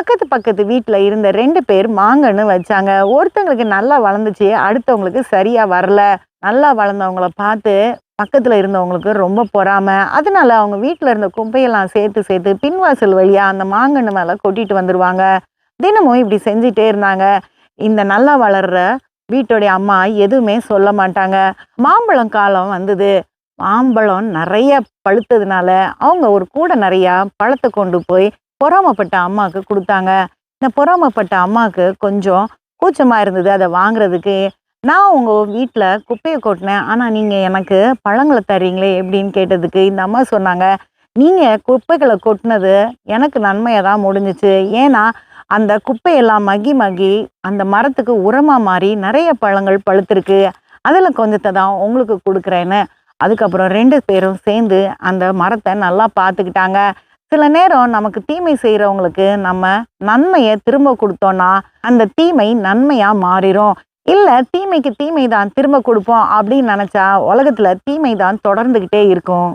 பக்கத்து பக்கத்து வீட்டில் இருந்த ரெண்டு பேர் மாங்கன்னு வச்சாங்க. ஒருத்தங்களுக்கு நல்லா வளர்ந்துச்சு அடுத்தவங்களுக்கு சரியாக வரல. நல்லா வளர்ந்தவங்கள பார்த்து பக்கத்தில் இருந்தவங்களுக்கு ரொம்ப பொறாம. அதனால அவங்க வீட்டில் இருந்த குப்பையெல்லாம் சேர்த்து சேர்த்து பின்வாசல் வழியாக அந்த மாங்கன்னு மேலே கொட்டிட்டு வந்துடுவாங்க தினமும் இப்படி செஞ்சுட்டே இருந்தாங்க. இந்த நல்லா வளர்ற வீட்டுடைய அம்மா எதுவுமே சொல்ல மாட்டாங்க. மாம்பழம் காலம் வந்தது. மாம்பழம் நிறைய பழுத்ததுனால அவங்க ஒரு கூடை நிறையா பழத்தை கொண்டு போய் பொறாமப்பட்ட அம்மாவுக்கு கொடுத்தாங்க. இந்த பொறாமப்பட்ட அம்மாவுக்கு கொஞ்சம் கூச்சமாக இருந்தது அதை வாங்குறதுக்கு. நான் உங்கள் வீட்டில் குப்பையை கொட்டினேன். ஆனால் நீங்கள் எனக்கு பழங்களை தர்றீங்களே எப்படின்னு கேட்டதுக்கு இந்த அம்மா சொன்னாங்க நீங்கள் குப்பைகளை கொட்டினது எனக்கு நன்மையாக தான் முடிஞ்சிச்சு. ஏன்னா அந்த குப்பையெல்லாம் மகி மகி அந்த மரத்துக்கு உரமாக மாறி நிறைய பழங்கள் பழுத்திருக்கு. அதில் கொஞ்சத்தை தான் உங்களுக்கு கொடுக்குறேன்னு. அதுக்கப்புறம் ரெண்டு பேரும் சேர்ந்து அந்த மரத்தை நல்லா பார்த்துக்கிட்டாங்க. சில நேரம் நமக்கு தீமை செய்கிறவங்களுக்கு நம்ம நன்மையை திரும்ப கொடுத்தோன்னா அந்த தீமை நன்மையாக மாறிடும் இல்லை தீமைக்கு தீமை தான் திரும்ப கொடுப்போம் அப்படின்னு நினச்சா உலகத்தில் தீமை தான் தொடர்ந்துக்கிட்டே இருக்கும்.